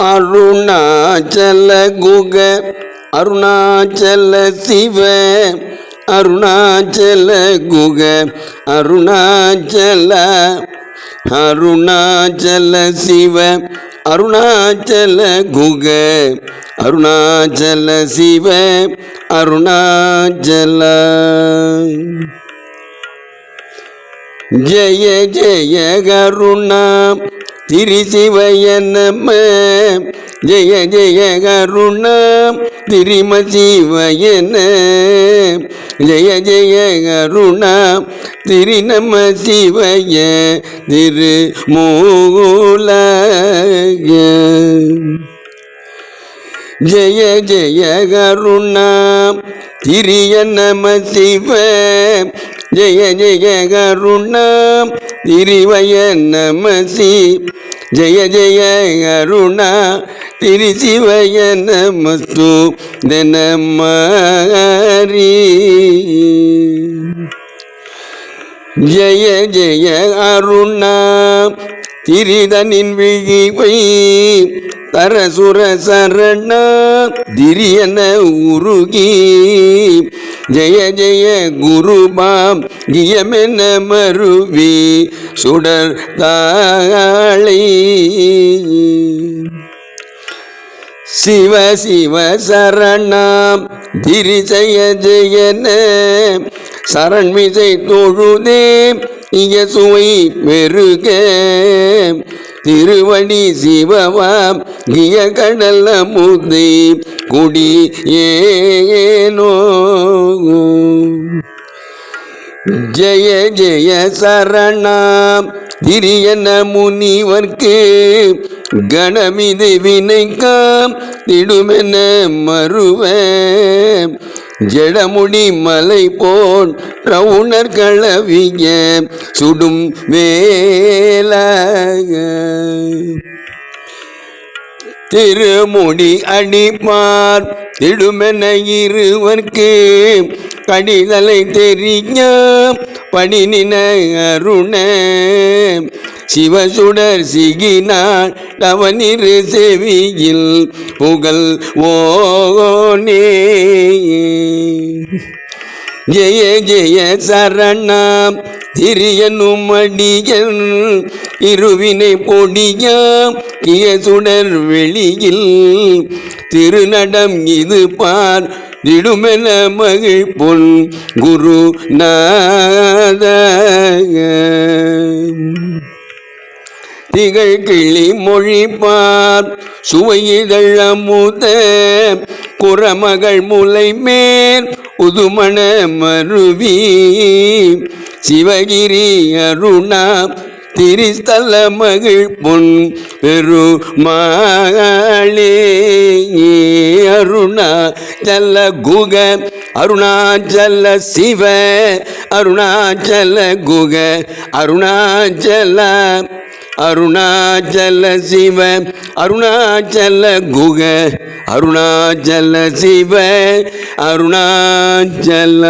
அருணாச்சல குக அருணாச்சல சிவ அருணாச்சல குக அருணாச்சல அருணாச்சல சிவ அருணாச்சல குக அருணாச்சல சிவ அருணாச்சல. ஜெய ஜெய கருணா திரிசிவயநம ஜெய ஜெய கருணா திரிமசிவயன ஜெய ஜெய கருணா திரு நம சிவய திரு ஜெய ஜெய கருணா திரிய நம சிவ. ஜெய ஜெய கருணா திரிவய நமசி ஜெய ஜெய கருணா திரி நமஸ்து தனமாரி ஜெய ஜெய அருணா. திரிதனின் விழிவை தரசுர சரண திரியன உருகி. ஜெய ஜெய குருபாம் கியமென மருவி சுடர் தாழை சிவ சிவ சரணாம் திரி ஜெய ஜெயன சரண்மிசை தொழுதே இய சுவை பெருக. திருவடி சிவவாம் கிய கடல்ல முதி குடி ஏனோ. ஜெய ஜெய சரணாம் திரியன முனிவர்க்கு? கணமிது வினைக்காம் திடுமென மறுவ ஜடமுடி மலை போன் ரவுணர் களவிய சுடும் வேல திருமுடி அடிப்பார் திடுமென இருவர்க்கு. கடிதலை தெரிய படினின அருண சிவசுடர் சிகினார் தவனிரு செவியில் புகழ் ஓனே. ஜெய ஜெய சரணாம் திரியனும் அடியன் இருவினை பொடியாம் கிய சுடர் வெளியில். திருநடம் இது பார் திடுமென மகிழ் பொன் குரு நாத திகழ் கிளி மொழிப்பார் சுவையிதழ முத குறமகள் முலை மேல் உதுமண மருவி. சிவகிரி அருணா திரிஸ்தல மகிழ் பொன் பெருமாளே. அருணா ஜல்ல குக அருணாச்சல சிவ அருணாச்சல குக அருணாச்சல அருணாச்சல சிவ அருணாச்சல குக அருணாச்சல சிவ அருணாச்சல.